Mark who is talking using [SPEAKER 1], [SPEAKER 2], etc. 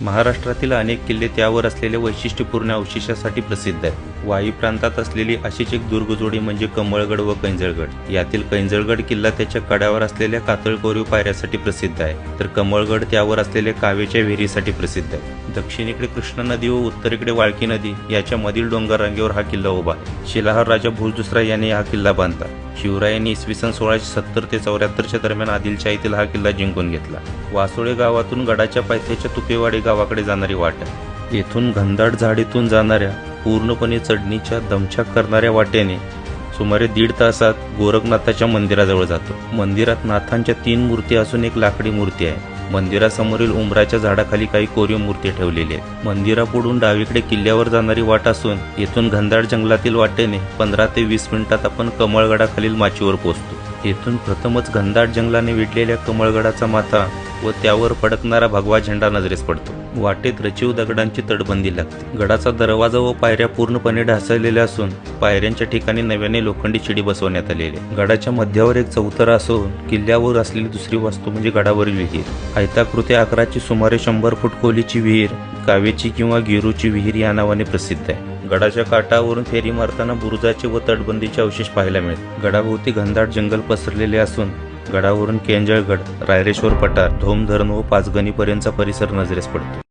[SPEAKER 1] महाराष्ट्रातील अनेक किल्ले त्यावर असलेल्या वैशिष्ट्यपूर्ण अवशेषासाठी प्रसिद्ध आहेत. वाई प्रांतात असलेली अशीच एक दुर्गजोडी म्हणजे कमळगड व कैंजळगड. यातील कैंजळगड किल्ला त्याच्या कड्यावर असलेल्या कातळकोरीव पायऱ्यासाठी प्रसिद्ध आहे. तर कमळगड त्यावर असलेल्या कावेच्या विहिरीसाठी प्रसिद्ध आहे. दक्षिणेकडे कृष्णा नदी व उत्तरेकडे वाळकी नदी याच्या मधील डोंगर रांगेवर हा किल्ला उभा आहे. शिलाहार राजा भूल दुसरा याने हा किल्ला बांधला. शिवरायांनी इसवी सन सोळाशे सत्तर ते चौऱ्याहत्तरच्या दरम्यान आदिलशाहीतील हा किल्ला जिंकून घेतला. वासोळे गावातून गडाच्या पायथ्याच्या तुकेवाडी गावाकडे जाणारी वाट. आहे येथून घनदाट झाडीतून जाणाऱ्या पूर्णपणे चढणीच्या दमछाक करणाऱ्या वाटेने सुमारे दीड तासात गोरखनाथाच्या मंदिराजवळ जातो. मंदिरात नाथांच्या तीन मूर्ती असून एक लाकडी मूर्ती आहे. मंदिरासमोरील उंबराच्या झाडाखाली काही कोरीव मूर्ती ठेवलेली आहेत. मंदिरापुढून डावीकडे किल्ल्यावर जाणारी वाट असून येथून घनदाट जंगलातील वाटेने पंधरा ते वीस मिनिटात आपण कमळगडाखालील माचीवर पोहोचतो. येथून प्रथमच घनदाट जंगलाने विडलेल्या कमळगडाचा माथा व त्यावर फडकणारा भगवा झेंडा नजरेस पडतो. वाटेत रचीव दगडांची तटबंदी लागते. गडाचा दरवाजा व पायऱ्या पूर्णपणे ढासळलेल्या असून पायऱ्यांच्या ठिकाणी नव्याने लोखंडी चिडी बसवण्यात आलेली आहे. गडाच्या मध्यावर एक चौथरा असून किल्ल्यावर असलेली दुसरी वास्तू म्हणजे गडावरील विहीर. आयताकृती आकाराची सुमारे शंभर फूट खोलीची विहीर कावेची किंवा गिरूची विहीर या नावाने प्रसिद्ध आहे. गडाच्या काठावरून फेरी मारताना बुरुजाचे व तटबंदीचे अवशेष पाहायला मिळते गडाभोवती घनदाट जंगल पसरलेले असून गडावरून केंजळगड रायरेश्वर पठार धोम धरण व पाचगणीपर्यंतचा परिसर नजरेस पडतो.